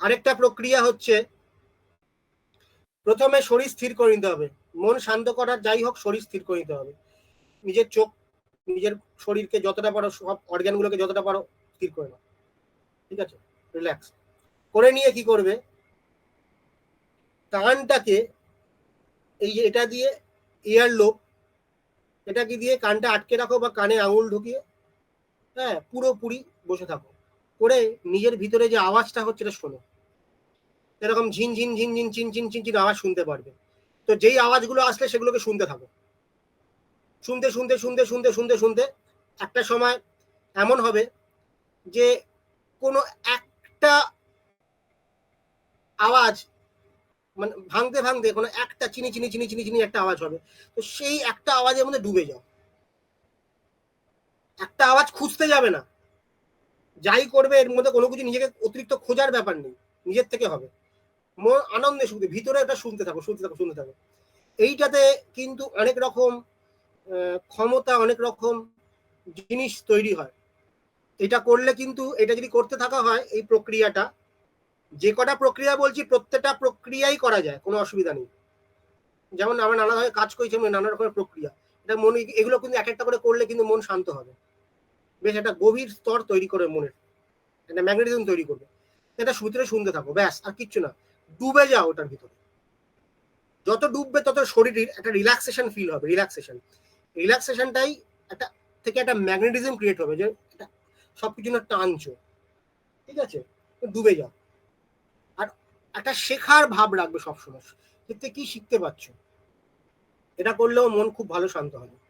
আরেকটা প্রক্রিয়া হচ্ছে, প্রথমে শরীর স্থির করে নিতে হবে। মন শান্ত করার যাই হোক, শরীর স্থির করে নিতে হবে। নিজের চোখ, নিজের শরীরকে যতটা পারো, সব অর্গ্যানগুলোকে যতটা পারো স্থির করে নাও। ঠিক আছে? রিল্যাক্স করে নিয়ে কি করবে? কানটাকে, এই যে এটা দিয়ে এয়ার লোক এটাকে দিয়ে কানটা আটকে রাখো বা কানে আঙুল ঢুকিয়ে হ্যাঁ পুরোপুরি বসে থাকো। করে নিজের ভিতরে যে আওয়াজটা হচ্ছে এটা শোনো। এরকম ঝিন ঝিন ঝিন ঝিন চিন চিন চিন চিন আওয়াজ শুনতে পারবে। তো যেই আওয়াজগুলো আসলে সেগুলোকে শুনতে থাকো। শুনতে শুনতে শুনতে শুনতে শুনতে শুনতে একটা সময় এমন হবে যে কোনো একটা আওয়াজ মানে ভাঙতে ভাঙতে কোনো একটা চিনি চিনি চিনি চিনি চিনি একটা আওয়াজ হবে। তো সেই একটা আওয়াজের মধ্যে ডুবে যাও। একটা আওয়াজ খুঁজতে যাবে না। যাই করবে, এর মধ্যে কোনো কিছু নিজেকে অতিরিক্ত খোঁজার ব্যাপার নেই। নিজের থেকে হবে। মন আনন্দে শুনতে ভিতরে এটা শুনতে থাকো শুনতে থাকো শুনতে থাকো। এইটাতে কিন্তু অনেক রকম ক্ষমতা, অনেক রকম জিনিস তৈরি হয়। এটা করলে কিন্তু, এটা যদি করতে থাকা হয়, এই প্রক্রিয়াটা যে কটা প্রক্রিয়া বলছি, প্রত্যেকটা প্রক্রিয়াই করা যায়, কোনো অসুবিধা নেই। যেমন আমরা নানাভাবে কাজ করছি নানা রকমের প্রক্রিয়া। এটা মনে, এগুলো কিন্তু এক একটা করে করলে কিন্তু মন শান্ত হবে। বেশ একটা গভীর স্তর তৈরি করে মনের, একটা ম্যাগনেটিজম তৈরি করবে। এটা ভিতরে শুনতে থাকো, ব্যাস, আর কিচ্ছু না। ডুবে যাও ওটার ভিতরে। যত ডুববে তত শরীরের একটা রিল্যাক্সেশন ফিল হবে রিল্যাক্সেশন রিল্যাক্সেশনটাই একটা, থেকে একটা ম্যাগনেটিজম ক্রিয়েট হবে, যে সবকিছু না টানছো। ঠিক আছে? ডুবে যাও। একটা শেখার ভাব রাখবে সবসময়। এতে কি শিখতে পারছ? এটা করলেও মন খুব ভালো শান্ত হবে।